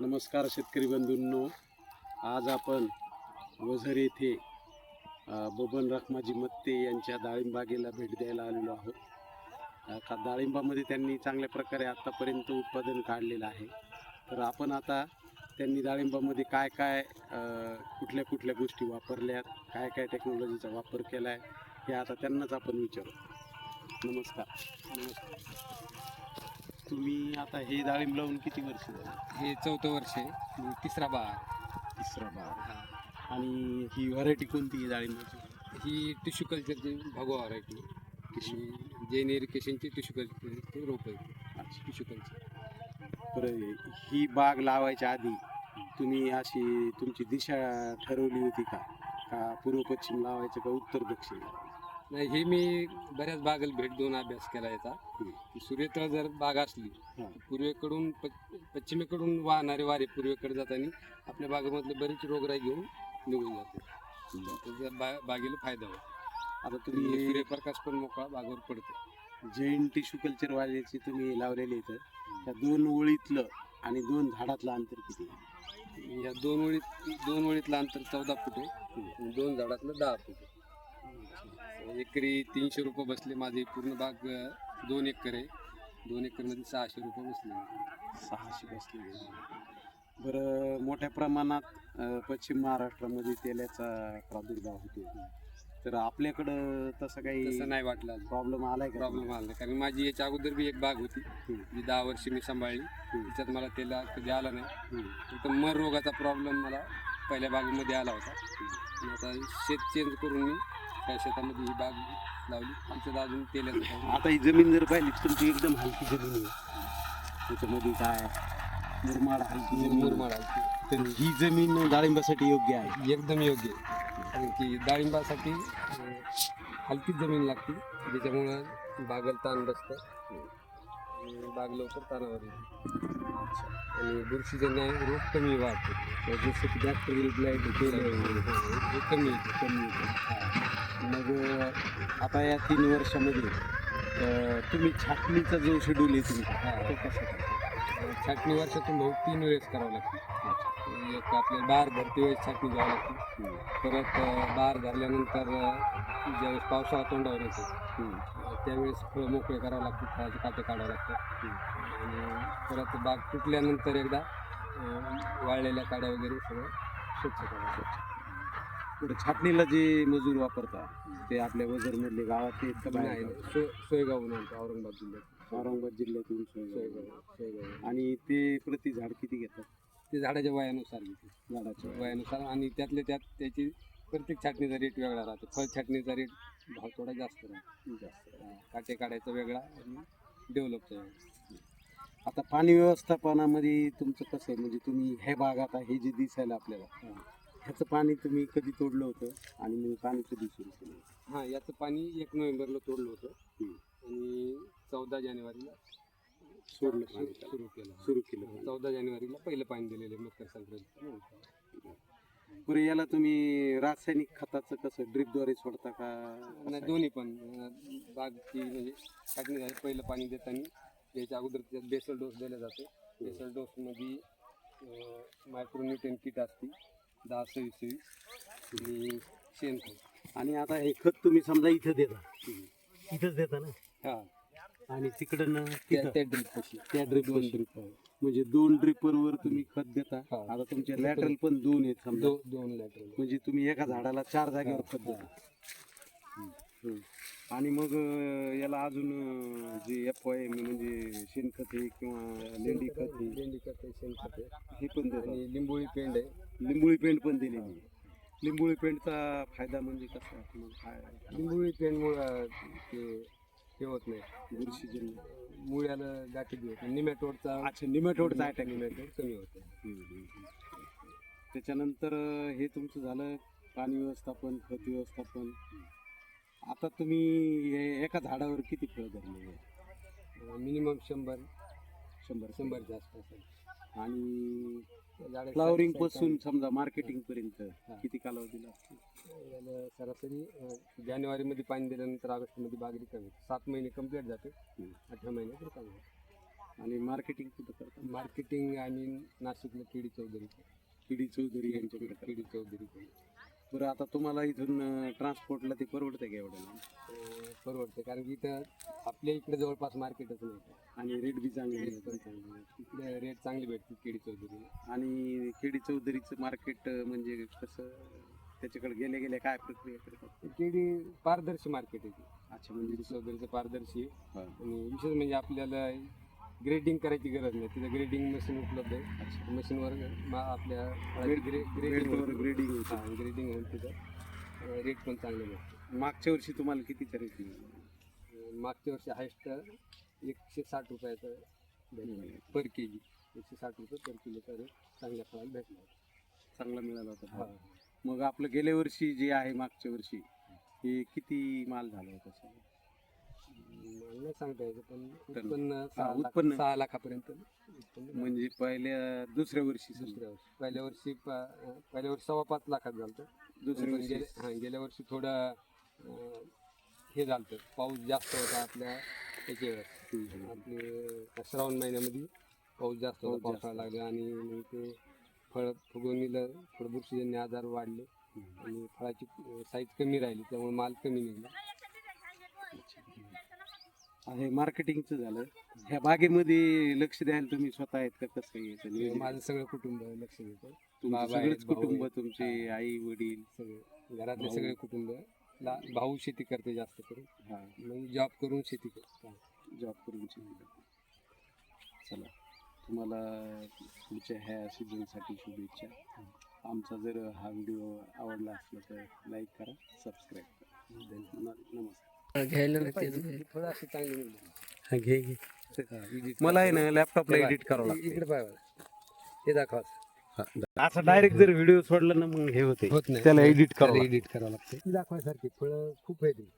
नमस्कार शेतकरी बंधूंनो. आज आपण वझर येथे बबन रखमाजी मत्ते यांच्या डाळिंबागेला भेट द्यायला आलेलो आहोत. का डाळिंबामध्ये त्यांनी चांगल्या प्रकारे आत्तापर्यंत उत्पादन काढलेलं आहे. तर आपण आता त्यांनी डाळिंबामध्ये काय काय कुठल्या कुठल्या गोष्टी वापरल्यात काय काय टेक्नॉलॉजीचा वापर केला आहे हे आता त्यांनाच आपण विचारू. नमस्कार. नमस्कार. तुम्ही आता हे डाळिंब लावून किती वर्ष झाली? हे चौथं वर्ष आहे. तिसरा बार तिसरा बार आणि ही व्हरायटी कोणती आहे डाळिंबाची ही टिश्यू कल्चरची भगवा व्हरायटी आणि जैन इरिगेशनची टिश्यू कल्चरची रोप आहे टिश्यू कल्चर बरं ही बाग लावायच्या आधी तुम्ही अशी तुमची दिशा ठरवली होती का? का पूर्व पश्चिम लावायचं का उत्तर दक्षिण? लावायचं? नाही हे मी बऱ्याच बागेला भेट देऊन अभ्यास केला याचा. की सूर्यतळ जर बाग असली. पूर्वेकडून प- पश्चिमेकडून वाहणारे वारे पूर्वेकडे जाताना आपल्या बागेमधले बरेच रोगराई घेऊन निघून जाते. त्याचा बा बागेला फायदा होतो. आता तुम्ही सूर्यप्रकाश पण मोकळा बागेवर पडतो. जैन टिश्यू कल्चर वाल्याची तुम्ही लावलेली इथं त्या दोन ओळीतलं आणि दोन झाडातलं अंतर किती आहे? या दोन ओळीत दोन ओळीतलं अंतर चौदा फूट आहे. आणि दोन झाडातलं दहा फूट आहे. एकरी तीनशे रुपये बसले माझे पूर्ण बाग दोन एकर आहे. दोन एकरमध्ये सहाशे रुपये बसले. सहाशे बसले. बरं मोठ्या प्रमाणात अ, पश्चिम महाराष्ट्रामध्ये तेलाचा प्रादुर्भाव होतो. तर आपल्याकडं तसं काही तसं नाही वाटलं प्रॉब्लेम आलाय का? प्रॉब्लेम आला नाही. कारण माझी याच्या अगोदर बी एक बाग होती हम्म. जी दहा वर्ष मी सांभाळली. त्याच्यात मला त्याला कधी आला नाही. हम्म. फक्त मर रोगाचा प्रॉब्लेम मला पहिल्या बागेमध्ये आला होता. आणि आता शेत चेंज करून मी त्या शेतामध्ये ही बाग लावली. आमच्यात अजून काही आता ही जमीन जर पाहिली तर तुमची एकदम हलकी जमीन आहे. त्याच्यामध्ये काय? मुरमाड हलकी जमीन. मुरमाड आलती. तर ही जमीन डाळिंबासाठी योग्य आहे. एकदम योग्य आहे. कारण की डाळिंबासाठी अं, हलकीच जमीन लागते. ज्याच्यामुळं बागेला ताण बसतं. आणि बाग लवकर ताणावर येते. आणि बुरशीजन्य रोग कमी वाढतो. जसं की डॉक्टर ब्लाइट हे कमी येते कमी होतं. मग आता या तीन वर्षामध्ये तुम्ही छाटणीचा जो शेड्यूल आहे तुमचा तो कसा? छाटणी वर्षातून भाऊ तीन वेळेस करावं लागते. एक आपल्याला बार भरती वेळेस छाटणी घ्यावं लागते. परत बार धरल्यानंतर ज्यावेळेस पावसाळा तोंडावर येतो. त्यावेळेस फळं मोकळे करावं लागतात फळाचे काटे काढावं लागतात. आणि परत बाग तुटल्यानंतर एकदा वाळलेल्या काड्या वगैरे सगळं स्वच्छ करावं लागतं. बरं छाटणीला जे मजूर वापरतात ते आपल्या वजरमधले गावात नाही बाहेर नाही. सो सोयगावहून आणतो औरंगाबाद जिल्ह्यात. औरंगाबाद जिल्ह्यातून सोयगाव. सोयगाव सोयगाव. आणि ते प्रति झाड किती घेतात? ते झाडाच्या वयानुसार घेते. झाडाच्या वयानुसार आणि त्यातले त्यात त्याची प्रत्येक छाटणीचा रेट वेगळा राहतो. फळ छाटणीचा रेट भाव थोडा जास्त राहतो. जास्त. काटे काढायचा वेगळा आणि डेव्हलपचा वेगळा. आता पाणी व्यवस्थापनामध्ये तुमचं कसं आहे? म्हणजे तुम्ही हे भाग आता हे जे दिसायला आपल्याला ह्याचं पाणी तुम्ही कधी तोडलं होतं? आणि मग पाणी कधी सुरू केलं? हां याचं पाणी एक नोव्हेंबरला तोडलं होतं. आणि चौदा जानेवारीला सोडलं पाणी. सुरू केलं. सुरू केलं. चौदा जानेवारीला पहिलं पाणी दिलेलं मकर संक्रांत बरं याला तुम्ही रासायनिक खताचं कसं ड्रिपद्वारे सोडता का? नाही दोन्ही पण. बागची म्हणजे छाटणी झाली पहिलं पाणी देताना. याच्या अगोदर त्याच्यात बेसल डोस दिला जातो. बेसल डोसमध्ये मायक्रोन्युट्रन किट असते. दहा सव्वीस सव्वीस. आणि शेणखत आणि आता हे खत तुम्ही समजा इथं देता. इथंच देता ना? हां. आणि तिकडं ना त्या ड्रिप पशी. त्या ड्रिप दोन ड्रिप म्हणजे दोन ड्रिपर वर तुम्ही खत देता. हा. आता तुमचे लॅटरल पण दोन आहेत समजा. दो दोन लॅटर म्हणजे तुम्ही एका झाडाला चार जागेवर खत देता. हम्म. आणि मग अं, याला अजून अं, जे एफ वाय म्हणजे शेणखत आहे किंवा लेंडी खत आहे. भेंडी खत आहे शेणखत आहे. हे पण देतात आणि लिंबोळी पेंड आहे. लिंबोळी पेंट पण दिलेली आहे. लिंबोळी पेंटचा फायदा म्हणजे कसा काय लिंबोळी पेंडमुळं ते हे होत नाही. बुरशीजन्य मुळ्याला गाठी बी होते निमॅटोडचा अच्छा निमॅटोडचा अटॅक निमॅटोड कमी होते. त्याच्यानंतर हे तुमचं झालं पाणी व्यवस्थापन खत व्यवस्थापन. आता तुम्ही हे एका झाडावर किती फळ धरले मिनिमम शंभर. शंभर शंभरच्या आसपास आहे. आणि झाडाची फ्लावरिंगपासून समजा मार्केटिंग पर्यंत. किती कालावधी लागतो याला सरासरी अं, जानेवारीमध्ये पाणी दिल्यानंतर ऑगस्टमध्ये बाग रिकामी होते. सात महिने कंप्लीट जाते हम्म. अठरा महिन्यात रिकामी होते. आणि मार्केटिंग कुठं करता मार्केटिंग आणि नाशिकला केडी चौधरी किडी चौधरी यांच्याकडे. केडी चौधरी बरं आता तुम्हाला इथून ट्रान्सपोर्टला ते परवडतं का एवढं परवडते कारण की इथं आपल्या इकडे जवळपास मार्केटच नाही. आणि रेट बी चांगले. इकडे रेट चांगली भेटते केडी चौधरीला आणि केडी चौधरीचं मार्केट म्हणजे कसं त्याच्याकडे गेले गेले काय प्रक्रिया केडी पारदर्शी मार्केट आहे अच्छा म्हणजे चौधरीचं पारदर्शी. आणि विशेष म्हणजे आपल्याला ग्रेडिंग करायची गरज नाही. तिथं ग्रेडिंग मशीन उपलब्ध आहे. मशीनवर मा- आपल्या ग्रेडवर ग्रेडिंग होतं. हां ग्रेडिंग होऊन तिथं. रेट पण चांगले भेटते मागच्या वर्षी तुम्हाला कितीचा रेट मागच्या वर्षी हायस्ट एकशे साठ रुपयाचं भेटलं. पर के जी एकशे साठ रुपये पर किलोचा रेट चांगल्या फळाला भेटला होता. चांगला मिळाला होता. हा. मग आपलं गेल्या वर्षी जे आहे मागच्या वर्षी हे किती माल झाला होता सर? मला नाही सांगता यायचं पण उत्पन्न हा, सहा लाख- उत्पन्न. सहा लाखापर्यंत उत्पन्न झालं. म्हणजे पहिल्या दुसऱ्या वर्षी समजा. दुसऱ्या वर्षी पहिल्या वर्षी प- पहिल्या वर्षी सव्वा पाच लाखात झालं दुसऱ्या वर्षी गेल्या हां गेल्या वर्षी थोडं अं, हे झालं पाऊस जास्त होता आपल्या याच्या वेळेस हम्म, हम्म. आपले श्रावण महिन्यामध्ये पाऊस जास्त होता पाऊस जास्त. पावसाळा लागला आणि मग ते फळ फुगवणीला थोडं बुरशीजन्य आजार वाढले हम्म. आणि फळाची साईज कमी राहिली त्यामुळे माल कमी निघला हे मार्केटिंगचं झालं. ह्या बागेमध्ये लक्ष द्यायला तुम्ही स्वतः आहेत का? कसं आहे? याचं नियोजन? माझं सगळं कुटुंब लक्ष देतं. तुमचं बाबा आहेत, सगळंच भाऊ कुटुंब आहेत. तुमचे आई वडील. सगळे. घरातले भाऊ. सगळे कुटुंब. ला भाऊ शेती करते जास्त करून. हा. मग जॉब करून शेती करतो. जॉब करून. चला. तुम्हाला पुढच्या ह्या सीझनसाठी शुभेच्छा. आमचा जर हा व्हिडिओ आवडला असला तर लाईक करा सबस्क्राईब करा. न- नमस्कार. घ्यायला फळं अशी चांगली निघली घे घे. मला आहे ना लॅपटॉपला हे एडिट करावं इ- इकडे लागतं पाहावं. हे दाखवा. असं डायरेक्ट जर व्हिडिओ सोडला ना मग हे होते. होत नाही. त्याला एडिट करावं एडिट करावं लागतं. दाखवायसारखी फळं खूप आहे ती